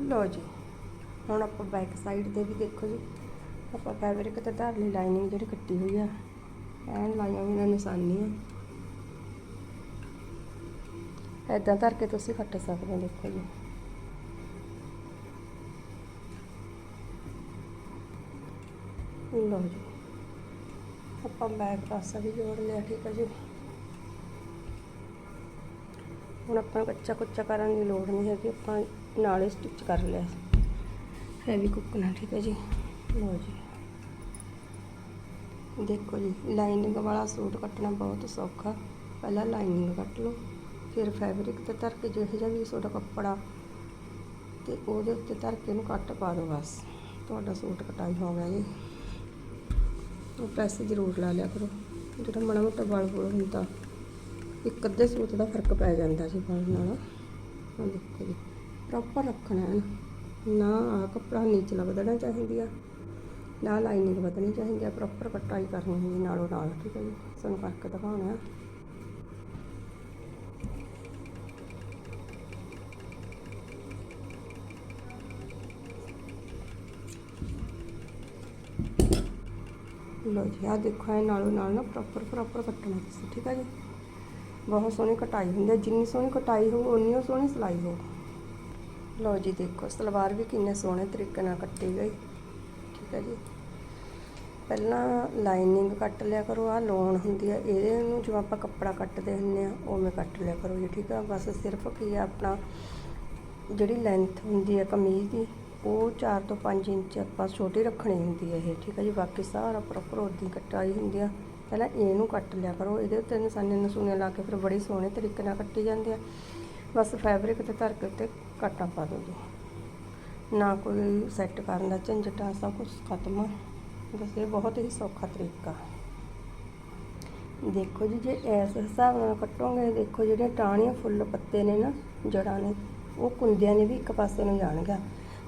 ਲਓ ਜੀ, ਹੁਣ ਆਪਾਂ ਬੈਕ ਸਾਈਡ ਤੇ ਵੀ ਦੇਖੋ ਜੀ, ਆਪਾਂ ਫੈਬਰਿਕ ਤੇ ਧਾਰ ਲਈ ਲਾਈਨਿੰਗ ਜਿਹੜੀ ਕੱਟੀ ਹੋਈ ਆ, ਐਨ ਲਾਈਆਂ ਹੋਈਆਂ ਨਿਸ਼ਾਨੀ ਐਦਾਂ ਧਰ ਕੇ ਤੁਸੀਂ ਕੱਟ ਸਕਦੇ ਹੋ, ਦੇਖੋ ਜੀ। ਲਓ ਜੀ, ਆਪਾਂ ਬੈਕ ਪਾਸਾ ਵੀ ਜੋੜ ਲਿਆ, ਠੀਕ ਹੈ ਜੀ। ਹੁਣ ਆਪਾਂ ਨੂੰ ਕੱਚਾ ਕੁੱਚਾ ਕਰਨ ਦੀ ਲੋੜ ਨਹੀਂ ਹੈਗੀ, ਆਪਾਂ ਨਾਲ ਹੀ ਸਟਿਚ ਕਰ ਲਿਆ ਹੈਵੀ ਕੁੱਕ ਨਾਲ ਠੀਕ ਹੈ ਜੀ। ਲਓ ਜੀ। ਦੇਖੋ ਜੀ ਲਾਈਨਿੰਗ ਵਾਲਾ ਸੂਟ ਕੱਟਣਾ ਬਹੁਤ ਸੌਖਾ। ਪਹਿਲਾਂ ਲਾਈਨਿੰਗ ਕੱਟ ਲਓ ਫਿਰ ਫੈਬਰਿਕ ਤੇ ਧਰ ਕੇ ਜਿਹੋ ਜਿਹਾ ਵੀ ਤੁਹਾਡਾ ਕੱਪੜਾ ਤੇ ਉਹਦੇ ਉੱਤੇ ਧਰ ਕੇ ਇਹਨੂੰ ਕੱਟ ਪਾ ਦਿਓ ਬਸ। ਤੁਹਾਡਾ ਸੂਟ ਕਟਾਈ ਹੋ ਗਿਆ ਜੀ। ਉਹ ਪ੍ਰੈਸ ਜ਼ਰੂਰ ਲਾ ਲਿਆ ਕਰੋ। ਜਿਹੜਾ ਮਾੜਾ ਮੋਟਾ ਬਲ ਬੁਲ ਹੁੰਦਾ ਇੱਕ ਅੱਧੇ ਸੂਟ ਦਾ ਫ਼ਰਕ ਪੈ ਜਾਂਦਾ ਜੀ ਬਲ ਨਾਲ। ਦੇਖੋ ਜੀ। ਪ੍ਰੋਪਰ ਰੱਖਣਾ ਹੈ। ਨਾ ਆ ਕੱਪੜਾ ਨੀਚੇ ਵਧਣਾ ਦੇਣਾ ਚਾਹੀਦੀ। ਆ ਨਾ ਲਾਈਨਿੰਗ ਵਧਣੀ ਚਾਹੀਦੀ। ਆ ਪ੍ਰੋਪਰ ਕਟਾਈ ਕਰਨੀ ਹੁੰਦੀ ਨਾਲੋਂ ਨਾਲ, ਠੀਕ ਹੈ ਜੀ। ਸਾਨੂੰ ਕਰਕੇ ਦਿਖਾਉਣਾ ਲੋ ਜੀ ਆ ਦੇਖੋ, ਇਹ ਨਾਲੋਂ ਨਾਲ ਨਾ ਪ੍ਰੋਪਰ ਪ੍ਰੋਪਰ ਕੱਟਣਾ ਤੁਸੀਂ, ਠੀਕ ਹੈ ਜੀ। ਬਹੁਤ ਸੋਹਣੀ ਕਟਾਈ ਹੁੰਦੀ ਹੈ। ਜਿੰਨੀ ਸੋਹਣੀ ਕਟਾਈ ਹੋਊ ਉਨੀ ਸੋਹਣੀ ਸਿਲਾਈ ਹੋਊ। ਲਓ ਜੀ ਦੇਖੋ, ਸਲਵਾਰ ਵੀ ਕਿੰਨੇ ਸੋਹਣੇ ਤਰੀਕੇ ਨਾਲ ਕੱਟੀ ਗਈ। ਠੀਕ ਹੈ ਜੀ। ਪਹਿਲਾਂ ਲਾਈਨਿੰਗ ਕੱਟ ਲਿਆ ਕਰੋ ਆ ਲੋਨ ਹੁੰਦੀ ਆ ਇਹਦੇ ਨੂੰ ਜਿਵੇਂ ਆਪਾਂ ਕੱਪੜਾ ਕੱਟਦੇ ਹੁੰਦੇ ਆ, ਉਵੇਂ ਕੱਟ ਲਿਆ ਕਰੋ ਜੀ, ਠੀਕ ਆ। ਬਸ ਸਿਰਫ ਕੀ ਆ, ਆਪਣਾ ਜਿਹੜੀ ਲੈਂਥ ਹੁੰਦੀ ਹੈ ਕਮੀਜ਼ ਦੀ, ਉਹ 4 ਤੋਂ 5 ਇੰਚ ਆਪਾਂ ਛੋਟੀ ਰੱਖਣੀ ਹੁੰਦੀ ਹੈ ਇਹ, ਠੀਕ ਆ ਜੀ। ਬਾਕੀ ਸਾਰਾ ਪ੍ਰੋਪਰ ਉਦੀ ਕਟਾਈ ਹੁੰਦੀ ਆ। ਪਹਿਲਾਂ ਇਹਨੂੰ ਕੱਟ ਲਿਆ ਕਰੋ, ਇਹਦੇ ਉੱਤੇ ਨਿਸ਼ਾਨੇ ਨਸੂਨੇ ਲਾ ਕੇ ਫਿਰ ਬੜੀ ਸੋਹਣੇ ਤਰੀਕੇ ਨਾਲ ਕੱਟੀ ਜਾਂਦੇ ਆ। ਬਸ ਫੈਬਰਿਕ ਤੇ ਧਰ ਕੇ ਉੱਤੇ ਕਾਟਾ ਪਾ ਦਿਓ ਜੀ। ਨਾ ਕੋਈ ਸੈੱਟ ਕਰਨ ਦਾ ਝੰਜਟ ਆ ਸਭ ਕੁਝ ਖਤਮ ਆ। ਬਸ ਇਹ ਬਹੁਤ ਹੀ ਸੌਖਾ ਤਰੀਕਾ। ਦੇਖੋ ਜੀ, ਜੇ ਇਸ ਹਿਸਾਬ ਨਾਲ ਕੱਟੋਗੇ, ਦੇਖੋ ਜਿਹੜੇ ਟਾਹਣੀਆਂ ਫੁੱਲ ਪੱਤੇ ਨੇ ਨਾ ਜੜਾਂ ਨੇ, ਉਹ ਕੁੰਦਿਆਂ ਨੇ ਵੀ ਇੱਕ ਪਾਸੇ ਨੂੰ ਜਾਣਗਾ।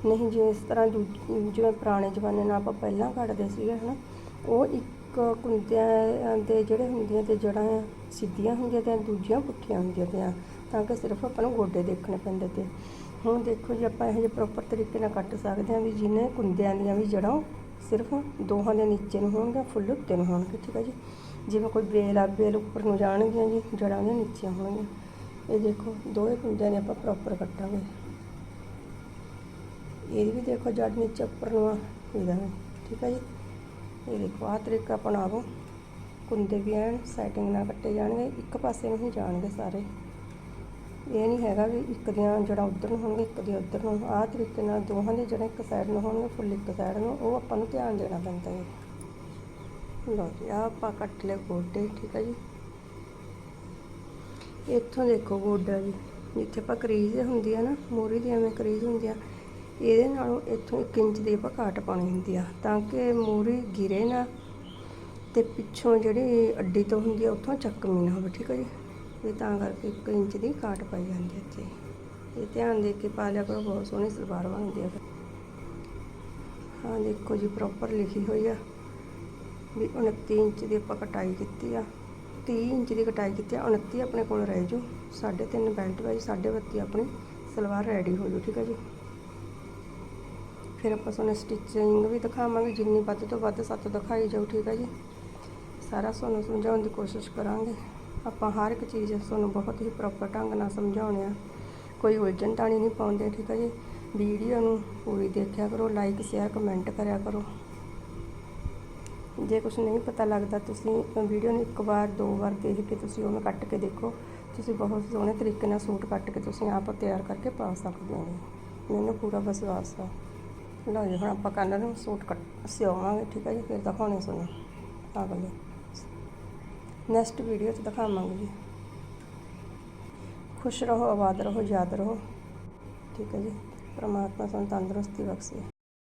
ਨਹੀਂ, ਜੇ ਇਸ ਤਰ੍ਹਾਂ ਦੂਜ- ਜਿਵੇਂ ਪੁਰਾਣੇ ਜ਼ਮਾਨੇ ਨਾਲ ਆਪਾਂ ਪਹਿਲਾਂ ਕੱਟਦੇ ਸੀਗੇ, ਹਨਾ, ਉਹ ਇੱਕ ਕੁੰਦਿਆਂ ਦੇ ਜਿਹੜੇ ਹੁੰਦੀਆਂ ਤੇ ਜੜ੍ਹਾਂ ਆ, ਸਿੱਧੀਆਂ ਹੁੰਦੀਆਂ ਤੇ ਦੂਜੀਆਂ ਪੁੱਠੀਆਂ ਹੁੰਦੀਆਂ ਤੇ ਤਾਂ ਕਿ ਸਿਰਫ ਆਪਾਂ ਨੂੰ ਗੋਡੇ ਦੇਖਣੇ ਪੈਂਦੇ ਤੇ। ਹੁਣ ਦੇਖੋ ਜੀ, ਆਪਾਂ ਇਹੋ ਜਿਹੇ ਪ੍ਰੋਪਰ ਤਰੀਕੇ ਨਾਲ ਕੱਟ ਸਕਦੇ ਹਾਂ ਵੀ ਜਿਹਨੇ ਕੁੰਦਿਆਂ ਦੀਆਂ ਵੀ ਜੜ੍ਹਾਂ ਸਿਰਫ ਦੋਹਾਂ ਦੇ ਨੀਚੇ ਨੂੰ ਹੋਣਗੀਆਂ, ਫੁੱਲ ਉੱਤੇ ਨੂੰ ਹੋਣਗੇ, ਠੀਕ ਹੈ ਜੀ? ਜਿਵੇਂ ਕੋਈ ਬੇਲ ਆ ਬੇਲ ਉੱਪਰ ਨੂੰ ਜਾਣਗੀਆਂ ਜੀ, ਜੜ੍ਹਾਂ ਦੇ ਨੀਚੇ ਹੋਣਗੀਆਂ। ਇਹ ਦੇਖੋ ਦੋਵੇਂ ਕੁੰਦਿਆਂ ਨੇ ਆਪਾਂ ਪ੍ਰੋਪਰ ਕੱਟਾਂਗੇ। ਇਹਦੀ ਵੀ ਦੇਖੋ ਜੜ ਨੀਚੇ ਉੱਪਰ ਨੂੰ ਆ, ਇਹਦਾ ਠੀਕ ਹੈ ਜੀ? ਇਹ ਦੇਖੋ, ਆਹ ਤਰੀਕਾ ਅਪਣਾਵੋ। ਕੁੰਦੇ ਵੀ ਐਨ ਸੈਟਿੰਗ ਨਾਲ ਕੱਟੇ ਜਾਣਗੇ, ਇੱਕ ਪਾਸੇ ਨੂੰ ਹੀ ਜਾਣਗੇ ਸਾਰੇ। ਇਹ ਨਹੀਂ ਹੈਗਾ ਵੀ ਇੱਕ ਦੀਆਂ ਜਿਹੜਾ ਉੱਧਰ ਨੂੰ ਹੋਣਗੇ, ਇੱਕ ਦੀ ਉੱਧਰ ਨੂੰ। ਆਹ ਤਰੀਕੇ ਨਾਲ ਦੋਹਾਂ ਦੀ ਜੜਾਂ ਇੱਕ ਸਾਈਡ ਨੂੰ ਹੋਣਗੇ ਫੁੱਲ ਇੱਕ ਸਾਈਡ ਨੂੰ, ਉਹ ਆਪਾਂ ਨੂੰ ਧਿਆਨ ਦੇਣਾ ਪੈਂਦਾ ਹੈ ਲਓ ਜੀ, ਆਹ ਆਪਾਂ ਕੱਟ ਲਏ ਗੋਡੇ, ਠੀਕ ਹੈ ਜੀ। ਇੱਥੋਂ ਦੇਖੋ ਗੋਡਾ ਜੀ, ਜਿੱਥੇ ਆਪਾਂ ਕਰੀਜ਼ ਹੁੰਦੀ ਆ ਨਾ, ਮੋਰੀ ਦੀ ਐਵੇਂ ਕਰੀਜ਼ ਹੁੰਦੀ ਆ ਇਹਦੇ ਨਾਲੋਂ ਇੱਥੋਂ 1 ਇੰਚ ਦੀ ਆਪਾਂ ਘਾਟ ਪਾਉਣੀ ਹੁੰਦੀ ਆ, ਤਾਂ ਕਿ ਮੋਰੀ ਗਿਰੇ ਨਾ ਤੇ ਪਿੱਛੋਂ ਜਿਹੜੀ ਅੱਡੀ ਤੋਂ ਹੁੰਦੀ ਆ ਉੱਥੋਂ ਚੱਕਮੀ ਨਾ ਹੋਵੇ, ਠੀਕ ਹੈ ਜੀ? ਇਹ ਤਾਂ ਕਰਕੇ 1 ਇੰਚ ਦੀ ਘਾਟ ਪਾਈ ਜਾਂਦੀ ਹੈ ਇੱਥੇ। ਇਹ ਧਿਆਨ ਦੇ ਕੇ ਪਾ ਲਿਆ ਕਰੋ, ਬਹੁਤ ਸੋਹਣੀ ਸਲਵਾਰ ਬਣਦੀ ਆ ਫਿਰ। ਹਾਂ, ਦੇਖੋ ਜੀ ਪ੍ਰੋਪਰ ਲਿਖੀ ਹੋਈ ਆ ਵੀ 29 ਇੰਚ ਦੀ ਆਪਾਂ ਕਟਾਈ ਕੀਤੀ ਆ। 30 ਇੰਚ ਦੀ ਕਟਾਈ ਕੀਤੀ ਆ 29 ਆਪਣੇ ਕੋਲ ਰਹਿ ਜੂ 3.5 ਬੈਲਟ ਵਾਲੀ 32 ਆਪਣੀ ਸਲਵਾਰ ਰੈਡੀ ਹੋ ਜੂ ਠੀਕ ਹੈ ਜੀ? ਫਿਰ ਆਪਾਂ ਤੁਹਾਨੂੰ ਸਟਿਚਿੰਗ ਵੀ ਦਿਖਾਵਾਂਗੇ, ਜਿੰਨੀ ਵੱਧ ਤੋਂ ਵੱਧ ਸੱਤ ਦਿਖਾਈ ਜਾਊ, ਠੀਕ ਹੈ ਜੀ? ਸਾਰਾ ਤੁਹਾਨੂੰ ਸਮਝਾਉਣ ਦੀ ਕੋਸ਼ਿਸ਼ ਕਰਾਂਗੇ। ਆਪਾਂ ਹਰ ਇੱਕ ਚੀਜ਼ ਤੁਹਾਨੂੰ ਬਹੁਤ ਹੀ ਪ੍ਰੋਪਰ ਢੰਗ ਨਾਲ ਸਮਝਾਉਣੇ ਆ। ਕੋਈ ਉਲਝਣ ਤਾਣੀ ਨਹੀਂ ਪਾਉਂਦੇ, ਠੀਕ ਹੈ ਜੀ? ਵੀਡੀਓ ਨੂੰ ਪੂਰੀ ਦੇਖਿਆ ਕਰੋ ਲਾਈਕ ਸ਼ੇਅਰ ਕਮੈਂਟ ਕਰਿਆ ਕਰੋ। ਜੇ ਕੁਝ ਨਹੀਂ ਪਤਾ ਲੱਗਦਾ, ਤੁਸੀਂ ਵੀਡੀਓ ਨੂੰ ਇੱਕ ਵਾਰ, ਦੋ ਵਾਰ ਦੇਖ ਕੇ ਤੁਸੀਂ ਉਹਨੂੰ ਕੱਟ ਕੇ ਦੇਖੋ। ਤੁਸੀਂ ਬਹੁਤ ਸੋਹਣੇ ਤਰੀਕੇ ਨਾਲ ਸੂਟ ਕੱਟ ਕੇ ਤੁਸੀਂ ਆਪ ਤਿਆਰ ਕਰਕੇ ਪਾ ਸਕਦੇ ਹੋ। ਮੈਨੂੰ ਪੂਰਾ ਵਿਸ਼ਵਾਸ ਆ। ਲਓ ਜੀ, ਹੁਣ ਆਪਾਂ ਕੱਲ੍ਹ ਨੂੰ ਸੂਟ ਕੱਟ ਸਿਉਵਾਂਗੇ ਠੀਕ ਹੈ ਜੀ, ਫਿਰ ਦਿਖਾਉਣੇ ਸੁਣੋ ਅਗਲੇ ਨੈਕਸਟ ਵੀਡੀਓ 'ਚ ਦਿਖਾਵਾਂਗੇ ਜੀ। ਖੁਸ਼ ਰਹੋ, ਆਬਾਦ ਰਹੋ, ਯਾਦ ਰਹੋ, ਠੀਕ ਹੈ ਜੀ। ਪਰਮਾਤਮਾ ਤੁਹਾਨੂੰ ਤੰਦਰੁਸਤੀ ਬਖਸ਼ੇ।